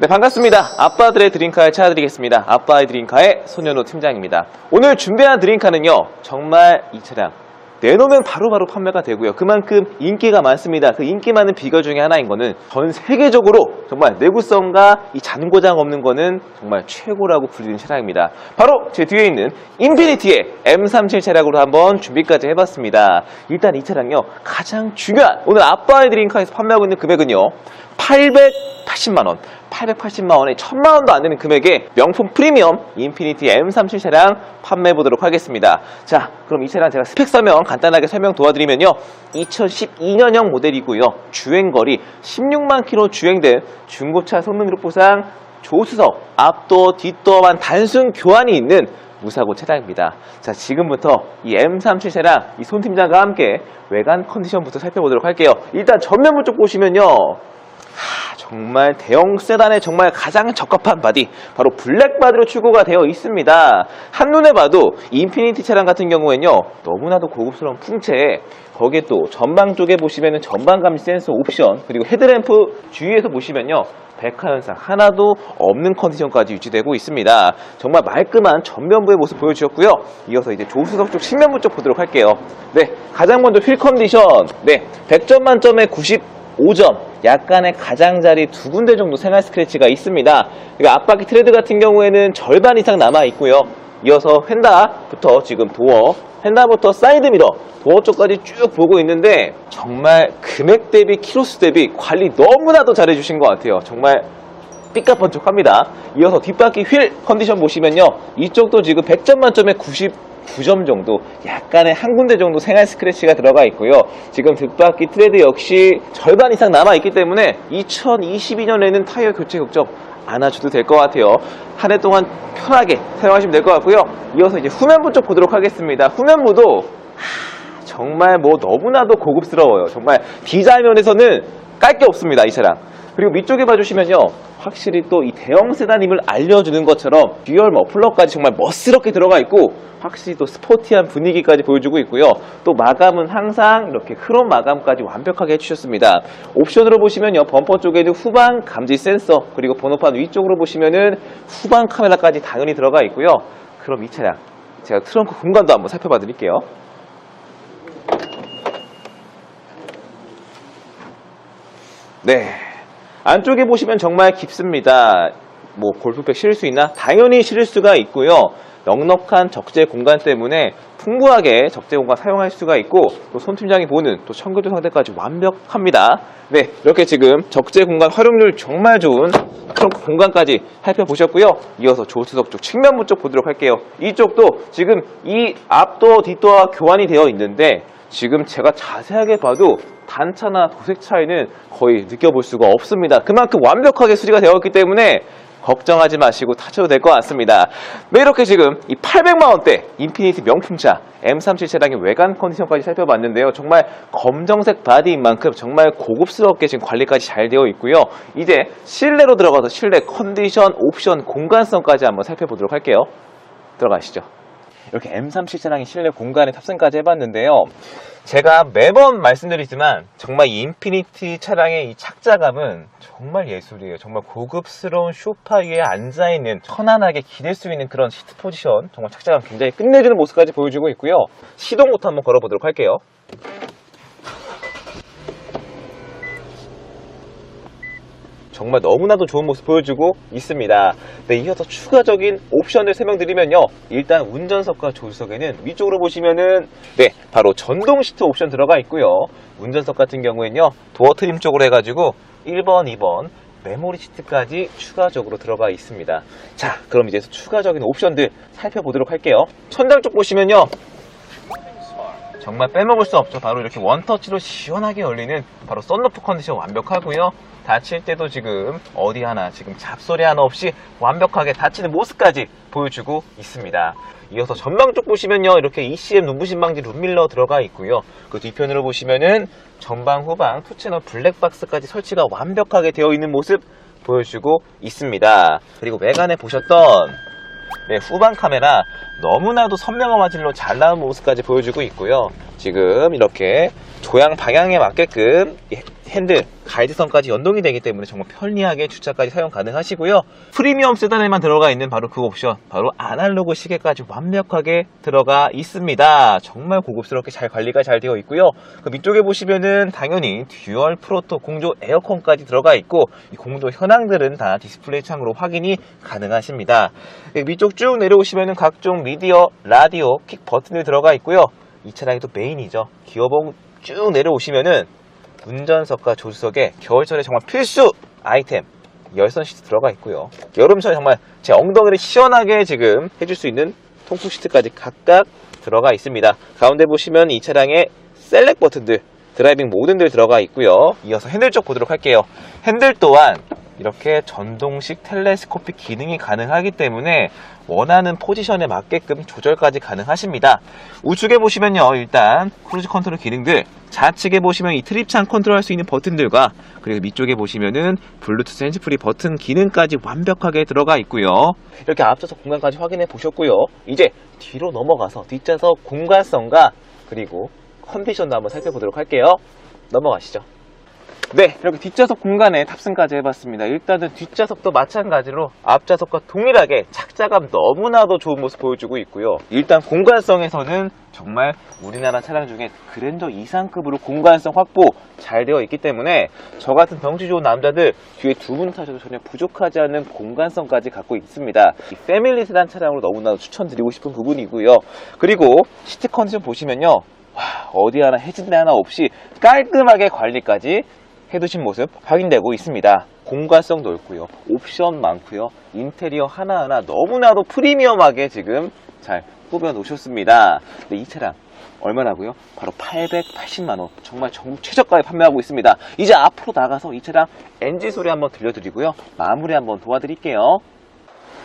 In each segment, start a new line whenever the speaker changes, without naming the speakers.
네, 반갑습니다. 아빠들의 드림카에 찾아드리겠습니다. 아빠의 드림카의 손현우 팀장입니다. 오늘 준비한 드림카는요, 정말 이 차량 내놓으면 바로바로 판매가 되고요. 그만큼 인기가 많습니다. 그 인기 많은 비결 중에 하나인 거는 전 세계적으로 정말 내구성과 이 잔고장 없는 거는 정말 최고라고 불리는 차량입니다. 바로 제 뒤에 있는 인피니티의 M37 차량으로 한번 준비까지 해봤습니다. 일단 이 차량요, 가장 중요한 오늘 아빠의 드림카에서 판매하고 있는 금액은요, 880만원. 880만원에 1000만원도 안 되는 금액의 명품 프리미엄 인피니티 M37 차량 판매해 보도록 하겠습니다. 자, 그럼 이 차량 제가 스펙 설명 간단하게 설명 도와드리면요. 2012년형 모델이고요. 주행거리 16만 킬로 주행된 중고차 성능 그룹 보상 조수석, 앞도, 뒷도어만 단순 교환이 있는 무사고 차량입니다. 자, 지금부터 이 M37 차량 이 손 팀장과 함께 외관 컨디션부터 살펴보도록 할게요. 일단 전면부 쪽 보시면요. 하, 정말 대형 세단에 정말 가장 적합한 바디 바로 블랙 바디로 추구가 되어 있습니다. 한눈에 봐도 인피니티 차량 같은 경우에는요 너무나도 고급스러운 풍채에 거기에 또 전방 쪽에 보시면은 전방 감지 센서 옵션 그리고 헤드램프 주위에서 보시면요 백화 현상 하나도 없는 컨디션까지 유지되고 있습니다. 정말 말끔한 전면부의 모습 보여주셨고요. 이어서 이제 조수석 쪽 측면부 쪽 보도록 할게요. 네, 가장 먼저 휠 컨디션. 네, 100점 만점에 95점. 약간의 가장자리 두 군데 정도 생활 스크래치가 있습니다. 그리고 앞바퀴 트레드 같은 경우에는 절반 이상 남아 있고요. 이어서 휀다부터 지금 도어, 휀다부터 사이드 미러, 도어 쪽까지 쭉 보고 있는데 정말 금액 대비 키로수 대비 관리 너무나도 잘해주신 것 같아요. 정말 삐까번쩍합니다. 이어서 뒷바퀴 휠 컨디션 보시면요. 이쪽도 지금 100점 만점에 99점 정도 약간의 한 군데 정도 생활 스크래치가 들어가 있고요. 지금 뒷바퀴 트레드 역시 절반 이상 남아있기 때문에 2022년에는 타이어 교체 걱정 안 하셔도 될 것 같아요. 한 해 동안 편하게 사용하시면 될 것 같고요. 이어서 이제 후면부 쪽 보도록 하겠습니다. 후면부도 하, 정말 뭐 너무나도 고급스러워요. 정말 디자인 면에서는 깔 게 없습니다. 이 차량. 그리고 위쪽에 봐주시면요. 확실히 또 이 대형 세단임을 알려주는 것처럼 듀얼 머플러까지 정말 멋스럽게 들어가 있고 확실히 또 스포티한 분위기까지 보여주고 있고요. 또 마감은 항상 이렇게 크롬 마감까지 완벽하게 해주셨습니다. 옵션으로 보시면요. 범퍼 쪽에는 후방 감지 센서 그리고 번호판 위쪽으로 보시면은 후방 카메라까지 당연히 들어가 있고요. 그럼 이 차량 제가 트렁크 공간도 한번 살펴봐 드릴게요. 네. 안쪽에 보시면 정말 깊습니다. 뭐 골프백 실을 수 있나? 당연히 실을 수가 있고요. 넉넉한 적재 공간 때문에 풍부하게 적재 공간 사용할 수가 있고 또 손 팀장이 보는 또 청교도 상태까지 완벽합니다. 네, 이렇게 지금 적재 공간 활용률 정말 좋은 트렁크 공간까지 살펴보셨고요. 이어서 조수석 쪽 측면부 쪽 보도록 할게요. 이쪽도 지금 이 앞도어 뒷도어가 교환이 되어 있는데 지금 제가 자세하게 봐도 단차나 도색 차이는 거의 느껴볼 수가 없습니다. 그만큼 완벽하게 수리가 되었기 때문에 걱정하지 마시고 타셔도 될 것 같습니다. 네, 이렇게 지금 이 800만원대 인피니티 명품차 M37 차량의 외관 컨디션까지 살펴봤는데요. 정말 검정색 바디인 만큼 정말 고급스럽게 지금 관리까지 잘 되어 있고요. 이제 실내로 들어가서 실내 컨디션, 옵션, 공간성까지 한번 살펴보도록 할게요. 들어가시죠. 이렇게 M37 차량의 실내 공간에 탑승까지 해봤는데요. 제가 매번 말씀드리지만 정말 이 인피니티 차량의 이 착자감은 정말 예술이에요. 정말 고급스러운 쇼파 위에 앉아있는 편안하게 기댈 수 있는 그런 시트 포지션 정말 착자감 굉장히 끝내주는 모습까지 보여주고 있고요. 시동 부터 한번 걸어보도록 할게요. 정말 너무나도 좋은 모습 보여주고 있습니다. 네, 이어서 추가적인 옵션을 설명드리면요. 일단 운전석과 조수석에는 위쪽으로 보시면은 네, 바로 전동 시트 옵션 들어가 있고요. 운전석 같은 경우에는요. 도어 트림 쪽으로 해가지고 1번, 2번 메모리 시트까지 추가적으로 들어가 있습니다. 자, 그럼 이제 추가적인 옵션들 살펴보도록 할게요. 천장 쪽 보시면요. 정말 빼먹을 수 없죠. 바로 이렇게 원터치로 시원하게 열리는 바로 썬루프 컨디션 완벽하고요. 닫힐 때도 지금 어디 하나 지금 잡소리 하나 없이 완벽하게 닫히는 모습까지 보여주고 있습니다. 이어서 전방 쪽 보시면요. 이렇게 ECM 눈부신 방지 룸밀러 들어가 있고요. 그 뒤편으로 보시면은 전방 후방 투채널 블랙박스까지 설치가 완벽하게 되어 있는 모습 보여주고 있습니다. 그리고 외관에 보셨던 네, 후방 카메라 너무나도 선명한 화질로 잘 나온 모습까지 보여주고 있고요. 지금 이렇게 조향 방향에 맞게끔 이 핸들, 가이드선까지 연동이 되기 때문에 정말 편리하게 주차까지 사용 가능하시고요. 프리미엄 세단에만 들어가 있는 바로 그 옵션, 바로 아날로그 시계까지 완벽하게 들어가 있습니다. 정말 고급스럽게 잘 관리가 잘 되어 있고요. 그 밑쪽에 보시면은 당연히 듀얼 프로토 공조 에어컨까지 들어가 있고 이 공조 현황들은 다 디스플레이 창으로 확인이 가능하십니다. 이 밑쪽 쭉 내려오시면은 각종 미디어, 라디오, 킥 버튼이 들어가 있고요. 이 차량이 또 메인이죠. 기어봉 쭉 내려오시면은 운전석과 조수석에 겨울철에 정말 필수 아이템 열선 시트 들어가 있고요. 여름철에 정말 제 엉덩이를 시원하게 지금 해줄 수 있는 통풍 시트까지 각각 들어가 있습니다. 가운데 보시면 이 차량의 셀렉 버튼들, 드라이빙 모든들 들어가 있고요. 이어서 핸들 쪽 보도록 할게요. 핸들 또한 이렇게 전동식 텔레스코픽 기능이 가능하기 때문에 원하는 포지션에 맞게끔 조절까지 가능하십니다. 우측에 보시면요, 일단 크루즈 컨트롤 기능들, 좌측에 보시면 이 트립창 컨트롤할 수 있는 버튼들과 그리고 밑쪽에 보시면은 블루투스 핸즈프리 버튼 기능까지 완벽하게 들어가 있고요. 이렇게 앞좌석 공간까지 확인해 보셨고요. 이제 뒤로 넘어가서 뒷좌석 공간성과 그리고 컨디션도 한번 살펴보도록 할게요. 넘어가시죠. 네, 이렇게 뒷좌석 공간에 탑승까지 해봤습니다. 일단은 뒷좌석도 마찬가지로 앞좌석과 동일하게 착자감 너무나도 좋은 모습 보여주고 있고요. 일단 공간성에서는 정말 우리나라 차량 중에 그랜저 이상급으로 공간성 확보 잘 되어 있기 때문에 저 같은 덩치 좋은 남자들 뒤에 두 분 타셔도 전혀 부족하지 않은 공간성까지 갖고 있습니다. 이 패밀리 세단 차량으로 너무나도 추천드리고 싶은 부분이고요. 그리고 시트 컨디션 보시면요. 와, 어디 하나 해진데 하나 없이 깔끔하게 관리까지 해두신 모습 확인되고 있습니다. 공간성 넓고요. 옵션 많고요. 인테리어 하나하나 너무나도 프리미엄하게 지금 잘 꾸며 놓으셨습니다. 이 차량 얼마나고요? 바로 880만원. 정말 전국 최저가에 판매하고 있습니다. 이제 앞으로 나가서 이 차량 엔진 소리 한번 들려드리고요. 마무리 한번 도와드릴게요.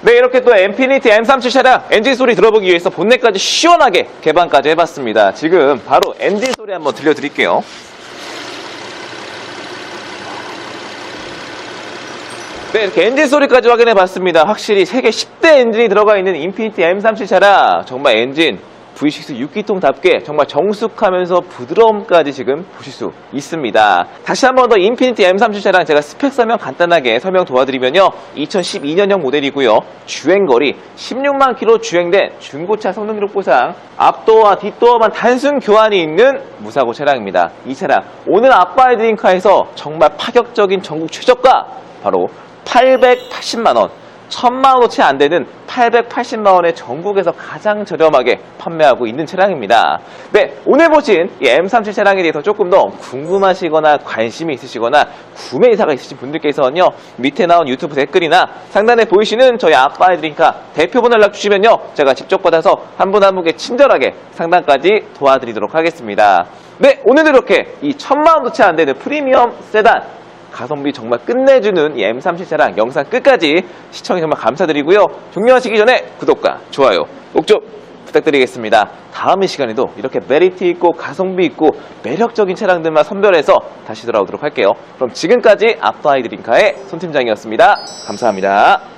네, 이렇게 또 엠피니티 M37 차량 엔진 소리 들어보기 위해서 본넷까지 시원하게 개방까지 해봤습니다. 지금 바로 엔진 소리 한번 들려드릴게요. 네, 이렇게 엔진 소리까지 확인해 봤습니다. 확실히 세계 10대 엔진이 들어가 있는 인피니티 M37 차량 정말 엔진 V6 6기통답게 정말 정숙하면서 부드러움까지 지금 보실 수 있습니다. 다시 한 번 더 인피니티 M37 차량 제가 스펙 설명 간단하게 설명 도와드리면요. 2012년형 모델이고요. 주행거리 16만 킬로 주행된 중고차 성능 기록 보상 앞도어와 뒷도어만 단순 교환이 있는 무사고 차량입니다. 이 차량 오늘 아빠의 드림카에서 정말 파격적인 전국 최저가 바로 880만 원 1000만원어치 안 되는 880만 원에 전국에서 가장 저렴하게 판매하고 있는 차량입니다. 네, 오늘 보신 이 M37 차량에 대해서 조금 더 궁금하시거나 관심이 있으시거나 구매 의사가 있으신 분들께서는요, 밑에 나온 유튜브 댓글이나 상단에 보이시는 저희 아빠의 드림카 대표번호 연락 주시면요, 제가 직접 받아서 한 분 한 분께 친절하게 상담까지 도와드리도록 하겠습니다. 네, 오늘도 이렇게 이 1000만원어치 안 되는 프리미엄 세단 가성비 정말 끝내주는 이 M37 차량 영상 끝까지 시청해 정말 감사드리고요. 종료하시기 전에 구독과 좋아요 꼭 좀 부탁드리겠습니다. 다음 이 시간에도 이렇게 메리트 있고 가성비 있고 매력적인 차량들만 선별해서 다시 돌아오도록 할게요. 그럼 지금까지 아빠아이 드림카의 손팀장이었습니다. 감사합니다.